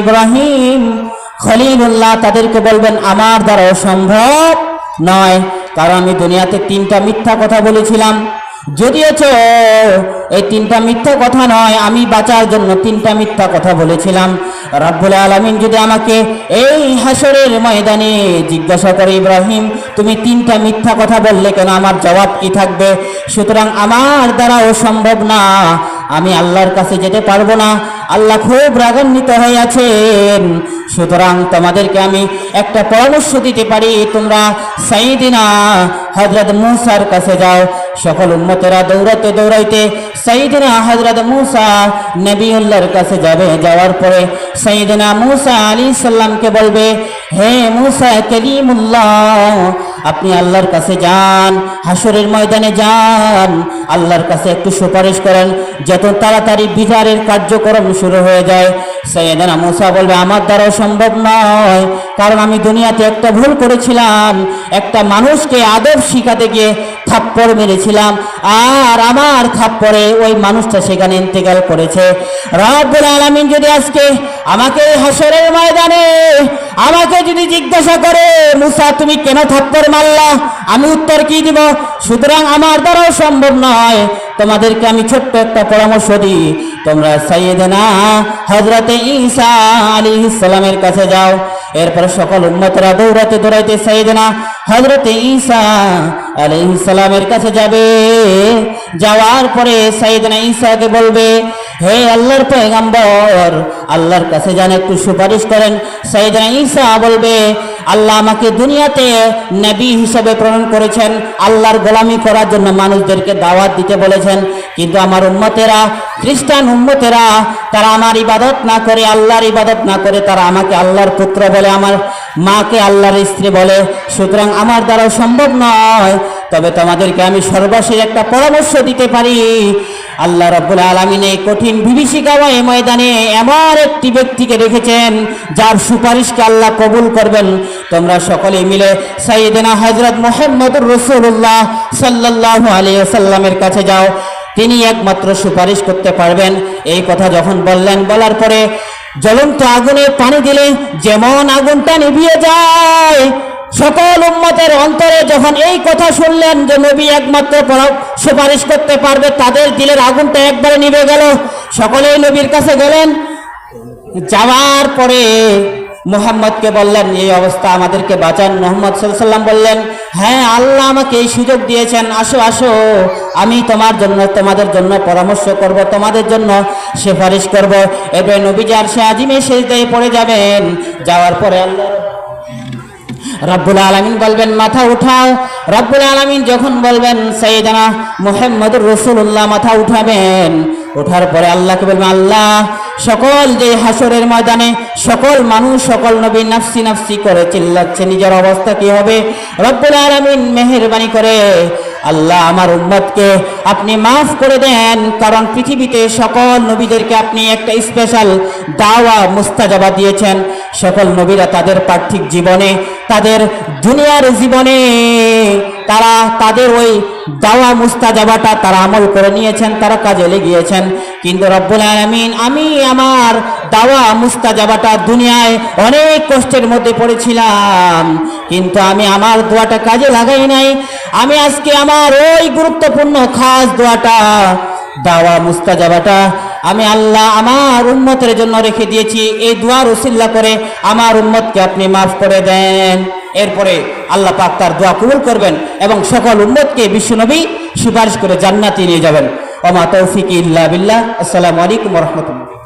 ইব্রাহিম, খলিলুল্লাহ তাদেরকে বলবেন, আমার দ্বারা সম্ভব নয়। কারণ আমি দুনিয়াতে তিনটা মিথ্যা কথা বলেছিলাম। যদিওচ এই তিনটা মিথ্যা কথা নয়, আমি বাঁচার জন্য তিনটা মিথ্যা কথা বলেছিলাম। রাব্বুল আলামিন যদি আমাকে এই হাসরের ময়দানে জিজ্ঞাসা করে, ইব্রাহিম, তুমি তিনটা মিথ্যা কথা বললে কেন? আমার জবাব কি থাকবে? সুতরাং আমার দ্বারাও সম্ভব না। আমি আল্লাহর কাছে যেতে পারব না। আল্লাহ খুব রাগান্বিত হয়ে আছেন। সুতরাং তোমাদেরকে আমি একটা পরামর্শ দিতে পারি। তোমরা সাইদিনা হজরত মুসার কাছে যাও। সকল উম্মতেরা দৌড়াতে দৌড়াইতে সাইদিনা হজরত মুসা নবীউল্লাহর কাছে যাবে, যাওয়ার পরে সাইদিনা মুসা আলী সাল্লামকে বলবে, হে মুসা কলিমুল্লাহ, আপনি আল্লাহর কাছে যান হাসরের ময়দানে যান, আল্লাহর কাছে একটু সুপারিশ করেন, যত তাড়াতাড়ি বিচারের কার্যক্রম শুরু হয়ে যায়। সৈয়দানা মুসা বলবে, আমার দ্বারাও সম্ভব নয়, কারণ আমি দুনিয়াতে একটা ভুল করেছিলাম। একটা মানুষকে আদব শিখাতে গিয়ে থাপ্পড় মেরেছিলাম। আর আমার থাপ্পড়ে ওই মানুষটা সেখানে ইন্তেকাল করেছে। রব্বুল আলামিন যদি আজকে আমাকে হাসরের ময়দানে আমাকে যদি জিজ্ঞাসা করে, মুসা, তুমি কেন থাপ্পড় মারলা? আমি উত্তর কি দিব? সুতরাং আমার দ্বারাও সম্ভব নয়। তোমাদেরকে আমি ছোট্ট একটা পরামর্শ দিই। তোমরা সাইয়েদেনা হজরতে ঈসা আলী ইসলামের কাছে যাও। এরপর সকল উন্মতরা দৌড়াতে দৌড়াইতে সাইদনা হজরতে ঈসা আলী ইসলামের কাছে যাবে। যাওয়ার পরে সাইদনা ঈসাকে বলবে, হে আল্লাহর পেগাম্বর আল্লাহর কাছে যান, একটু সুপারিশ করেন। সাইদনা ঈসা বলবে আল্লাহ আমাকে দুনিয়াতে নবী হিসেবে প্রেরণ করেছেন, আল্লাহর গোলামি করার জন্য মানুষদেরকে দাওয়াত দিতে বলেছেন। কিন্তু আমার উম্মতেরা, খ্রিস্টান উম্মতেরা, তারা আমার ইবাদত না করে, আল্লাহর ইবাদত না করে, তারা আমাকে আল্লাহর পুত্র বলে, আমার মাকে আল্লাহর স্ত্রী বলে। সুতরাং আমার দ্বারা সম্ভব নয়। তবে তোমাদেরকে আমি সর্বশেষ একটা পরামর্শ দিতে পারি। আল্লাহ রব্বুল আলমিন এই কঠিন বিভীষিকাওয়া এই ময়দানে এমন একটি ব্যক্তিকে রেখেছেন, যার সুপারিশকে আল্লাহ কবুল করবেন। তোমরা সকলে মিলে সাইয়েদেনা হজরত মোহাম্মদুর রসুল্লাহ সাল্লাহ আলিয়া সাল্লামের কাছে যাও। তিনি একমাত্র সুপারিশ করতে পারবেন। এই কথা যখন বললেন, বলার পরে জ্বলন্ত আগুনে পানি দিলে যেমন আগুনটা নিভিয়ে যায় সকল উম্মতের অন্তরে যখন এই কথা শুনলেন যে নবী একমাত্র পরা- সুপারিশ করতে পারবে, তাদের দিলের আগুনটা একবারে নিভে গেল। সকলেই নবীর কাছে গেলেন। যাওয়ার পরে মোহাম্মদকে বললেন, এই অবস্থা আমাদেরকে বাঁচান। মোহাম্মদ সাল্লাম বললেন হ্যাঁ আল্লাহ আমাকে এই সুযোগ দিয়েছেন। আসো আসো। আমি তোমার জন্য, তোমাদের জন্য পরামর্শ করব, তোমাদের জন্য সুপারিশ করব। এবার নবীজার সে আজিমে শেষ দিয়ে পড়ে যাবেন। যাওয়ার পরে আল্লাহ রব্বুল আলমিন বলবেন, মাথা উঠাও। রব্বুল আলমিন যখন বলবেন সৈয়দানা মোহাম্মদুর রসুল্লাহ মাথা উঠাবেন। ওঠার পরে আল্লাহকে বলবেন, আল্লাহ, সকল যে হাসরের ময়দানে সকল মানুষ, সকল নবী নাফসি নাফসি করে চিল্লাচ্ছে, নিজের অবস্থা কি হবে? রব্বুল আলমিন মেহেরবানি করে, আল্লাহ, আমার উম্মতকে আপনি মাফ করে দেন, কারণ পৃথিবীতে সকল নবীদেরকে আপনি একটা স্পেশাল দাওয়া, মুস্তাজাবা দিয়েছেন। সকল নবীরা তাদের পার্থিব জীবনে, তাদের দুনিয়ার জীবনে, তারা তাদের ওই দাওয়া মুস্তাজাবাটা তারা আমল করে নিয়েছেন, তারা কাজে লেগিয়েছেন। কিন্তু রব্বুল আলামিন, আমি আমার দাওয়া মুস্তাজাবাটা দুনিয়ায় অনেক কষ্টের মধ্যে পড়েছিলাম, কিন্তু আমি আমার দোয়াটা কাজে লাগাই নাই। আমি আজকে আমার ওই গুরুত্বপূর্ণ খাস দোয়াটা, দাওয়া মুস্তাজাবাটা আমি আল্লাহ আমার উন্মতের জন্য রেখে দিয়েছি। এই দোয়ার উসিল্লা করে আমার উন্মতকে আপনি মাফ করে দেন। এরপরে আল্লাহ পাক তার দোয়া কবুল করবেন এবং সকল উন্মতকে বিশ্বনবী সুপারিশ করে জান্নাতি নিয়ে যাবেন। ওমা তৌফিক ইল্লা বিল্লাহ। আসসালামু আলাইকুম রহমতুল্লাহ।